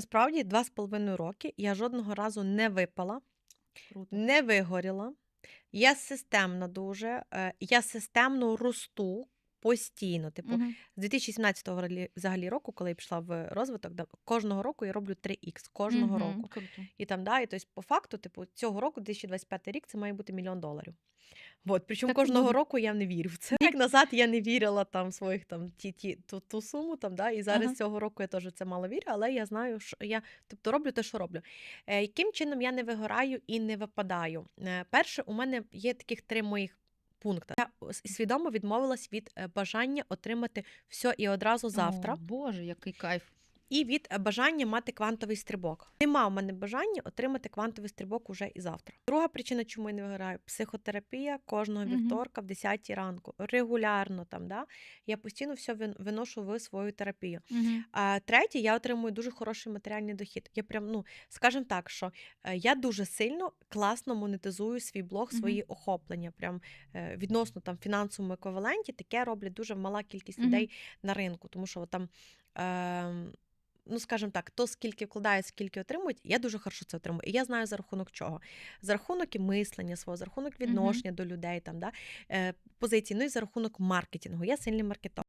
Насправді 2,5 роки я жодного разу не випала, Круто. не вигоріла. Я системна дуже, е, я системно росту постійно. Типу, Мгм. з 2017 взагалі- року, коли я пішла в розвиток, кожного року я роблю 3х, кожного Мгм. року. Круто. І там, да, і тобто, по факту, типу, цього року, 2025 рік, це має бути мільйон доларів. От, причому Так кожного буде. року я не вірю в це. Назад я не вірила там своїх там ті, ті, ту, ту суму, там, да, і зараз Ага. цього року я теж це мало вірю, але я знаю, що я тобто роблю те, що роблю. Е, яким чином я не вигораю і не випадаю? Е, перше, у мене є таких три моїх пункти. Я свідомо відмовилась від е, бажання отримати все і одразу завтра. О, Боже, який кайф. І від е, бажання мати квантовий стрибок. Нема в мене бажання отримати квантовий стрибок уже і завтра. Друга причина, чому я не виграю, психотерапія кожного вівторка в 10 ранку. Регулярно там, да? я постійно все виношу в свою терапію. А третє, я отримую дуже хороший матеріальний дохід. Я прям, ну скажімо так, що е, я дуже сильно класно монетизую свій блог, свої охоплення. Прям е, відносно там фінансовому еквіваленті, таке роблять дуже мала кількість людей на ринку, тому що там. ем, Ну, скажімо так, то скільки вкладають, скільки отримують, я дуже хорошо це отримую. І я знаю за рахунок чого. За рахунок і мислення свого, за рахунок відношення до людей, там, да, позиції, позицій, ну і за рахунок маркетингу. Я сильний маркетолог.